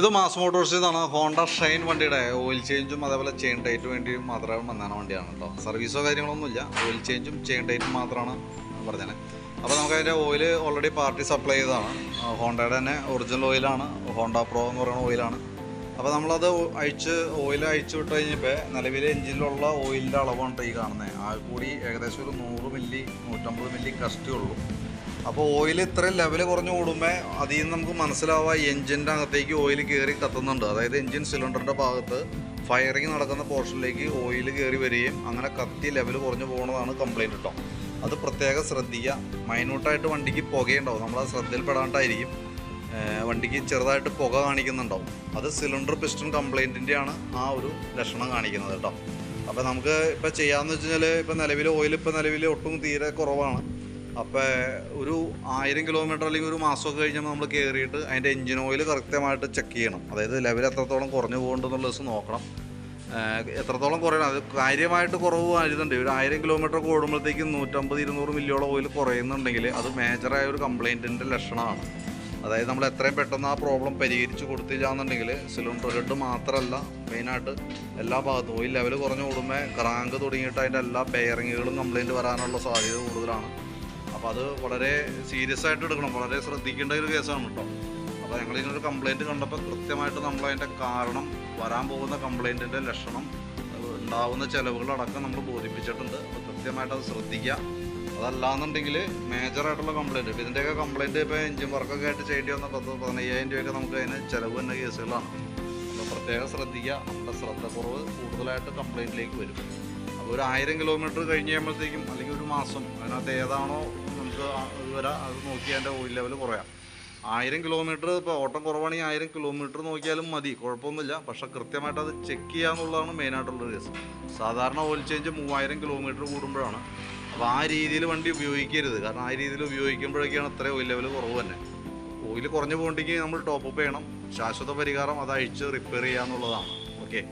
ഇത് മാസ് മോട്ടോഴ്സിൽ നിന്നാണ് ഹോണ്ട ഷൈൻ വണ്ടിയുടെ ഓയിൽ ചേഞ്ചും അതേപോലെ ചെയിൻ ടൈറ്റ് വേണ്ടി മാത്രം വന്നാണ് വണ്ടിയാണ് കേട്ടോ സർവീസോ കാര്യങ്ങളൊന്നുമില്ല ഓയിൽ ചേഞ്ചും ചെയിൻ ടൈറ്റും മാത്രമാണ് പറഞ്ഞത് അപ്പോൾ നമുക്ക് അതിന്റെ ഓയിൽ ഓൾറെഡി പാർട്ടി സപ്ലൈ ചെയ്തതാണ്. ഹോണ്ടയുടെ തന്നെ ഒറിജിനൽ ഓയിലാണ് ഹോണ്ട പ്രോ എന്ന് പറയുന്ന ഓയിലാണ് അപ്പോൾ നമ്മളത് അഴിച്ച് ഓയിൽ അഴിച്ചു വിട്ട് കഴിഞ്ഞപ്പോൾ നിലവിലെ എഞ്ചിനിലുള്ള ഓയിലിന്റെ അളവാണ് ഈ കാണുന്നത് ആ കൂടി ഏകദേശം ഒരു നൂറ് മില്ലി നൂറ്റമ്പത് മില്ലി കഷ്ടി ഉള്ളൂ. അപ്പോൾ ഓയിൽ ഇത്രയും ലെവൽ കുറഞ്ഞ് കൂടുമ്പോൾ അതിൽ നിന്ന് നമുക്ക് മനസ്സിലാവുക എഞ്ചിന്റെ അകത്തേക്ക് ഓയിൽ കയറി കത്തുന്നുണ്ട്. അതായത് എഞ്ചിൻ സിലിണ്ടറിന്റെ ഭാഗത്ത് ഫയറിങ് നടക്കുന്ന പോർഷനിലേക്ക് ഓയിൽ കയറി വരികയും അങ്ങനെ കത്തി ലെവൽ കുറഞ്ഞു പോകുന്നതാണ് കംപ്ലൈന്റ് കേട്ടോ അത് പ്രത്യേകം ശ്രദ്ധിക്കുക. മൈന്യൂട്ടായിട്ട് വണ്ടിക്ക് പുകയുണ്ടാവും. നമ്മൾ ശ്രദ്ധയിൽപ്പെടാണ്ടായിരിക്കും. ഏഹ് വണ്ടിക്ക് ചെറുതായിട്ട് പുക കാണിക്കുന്നുണ്ടാവും. അത് സിലിണ്ടർ പിസ്റ്റൺ കംപ്ലൈന്റിന്റെയാണ് ആ ഒരു ലക്ഷണം കാണിക്കുന്നത് കേട്ടോ. അപ്പോൾ നമുക്ക് ഇപ്പോൾ ചെയ്യാമെന്ന് വെച്ച് കഴിഞ്ഞാൽ ഇപ്പോൾ നിലവിൽ ഓയിൽ ഇപ്പോൾ നിലവിൽ ഒട്ടും തീരെ കുറവാണ്. അപ്പോൾ ഒരു ആയിരം കിലോമീറ്റർ അല്ലെങ്കിൽ ഒരു മാസമൊക്കെ കഴിഞ്ഞാൽ നമ്മൾ കയറിയിട്ട് അതിന്റെ എഞ്ചിൻ ഓയിൽ കൃത്യമായിട്ട് ചെക്ക് ചെയ്യണം. അതായത് ലെവൽ എത്രത്തോളം കുറഞ്ഞു പോകുന്നുണ്ടെന്നുള്ള ദിവസം നോക്കണം. എത്രത്തോളം കുറയണം? അത് കാര്യമായിട്ട് കുറവ് വരുന്നുണ്ട്. ഒരു ആയിരം കിലോമീറ്റർ കൂടുമ്പോഴത്തേക്കും നൂറ്റമ്പത് ഇരുന്നൂറ് മില്ലിയോളം ഓയിൽ കുറയുന്നുണ്ടെങ്കിൽ അത് മേജറായ ഒരു കംപ്ലൈന്റിന്റെ ലക്ഷണമാണ്. അതായത് നമ്മൾ എത്രയും പെട്ടെന്ന് ആ പ്രോബ്ലം പരിഹരിച്ച് കൊടുത്തില്ല എന്നുണ്ടെങ്കിൽ സിലിണ്ടർ ഹെഡ് മാത്രമല്ല മെയിനായിട്ട് എല്ലാ ഭാഗത്തും ഓയിൽ ലെവൽ കുറഞ്ഞു കൂടുമ്പോൾ ക്രാങ്ക് തുടങ്ങിയിട്ട് അതിന്റെ എല്ലാ ബെയറിങ്ങുകളും കംപ്ലൈന്റ് വരാനുള്ള സാധ്യത കൂടുതലാണ്. അപ്പോൾ അത് വളരെ സീരിയസ് ആയിട്ട് എടുക്കണം. വളരെ ശ്രദ്ധിക്കേണ്ട ഒരു കേസാണ് കേട്ടോ അപ്പോൾ ഞങ്ങൾ ഇതിനൊരു കംപ്ലൈന്റ് കണ്ടപ്പോൾ കൃത്യമായിട്ട് നമ്മൾ അതിന്റെ കാരണം വരാൻ പോകുന്ന കംപ്ലൈന്റിന്റെ ലക്ഷണം ഉണ്ടാവുന്ന ചിലവുകളടക്കം നമ്മൾ ബോധിപ്പിച്ചിട്ടുണ്ട്. അപ്പോൾ കൃത്യമായിട്ട് അത് ശ്രദ്ധിക്കുക അതല്ലാന്നുണ്ടെങ്കിൽ മേജറായിട്ടുള്ള കംപ്ലയിന്റ് ഇപ്പോൾ ഇതിന്റെയൊക്കെ കംപ്ലയിന്റ് ഇപ്പോൾ എഞ്ചിൻ വർക്കൊക്കെ ആയിട്ട് ചെയ്യേണ്ടി വന്ന പത്ത് പതിനയ്യായിരം രൂപയൊക്കെ നമുക്ക് അതിന് ചിലവ് തന്നെ കേസുകളാണ്. അപ്പോൾ പ്രത്യേകം ശ്രദ്ധിക്കുക. നമ്മുടെ ശ്രദ്ധക്കുറവ് കൂടുതലായിട്ട് കംപ്ലയിന്റിലേക്ക് വരും. അപ്പോൾ ഒരു ആയിരം കിലോമീറ്റർ കഴിഞ്ഞ് കഴിയുമ്പോഴത്തേക്കും അല്ലെങ്കിൽ ഒരു മാസം അതിനകത്ത് ഏതാണോ നമുക്ക് ആ വരാം അത് നോക്കി അതിന്റെ ഓയിൽ ലെവൽ കുറയാം. ആയിരം കിലോമീറ്റർ ഇപ്പോൾ ഓട്ടം കുറവാണെങ്കിൽ ആയിരം കിലോമീറ്റർ നോക്കിയാലും മതി. കുഴപ്പമൊന്നുമില്ല. പക്ഷെ കൃത്യമായിട്ട് അത് ചെക്ക് ചെയ്യാന്നുള്ളതാണ് മെയിനായിട്ടുള്ള കേസ് സാധാരണ ഓയിൽ ചേഞ്ച് മൂവായിരം കിലോമീറ്റർ കൂടുമ്പോഴാണ്. അപ്പോൾ ആ രീതിയിൽ വണ്ടി ഉപയോഗിക്കരുത്. കാരണം ആ രീതിയിൽ ഉപയോഗിക്കുമ്പോഴൊക്കെയാണ് അത്രയും ഓയിൽ ലെവൽ കുറവ് തന്നെ. ഓയിൽ കുറഞ്ഞു പോകണ്ടെങ്കിൽ നമ്മൾ ടോപ്പ് അപ്പ് ചെയ്യണം. ശാശ്വത പരിഹാരം അത് അഴിച്ച് റിപ്പയർ ചെയ്യാന്നുള്ളതാണ് ഓക്കെ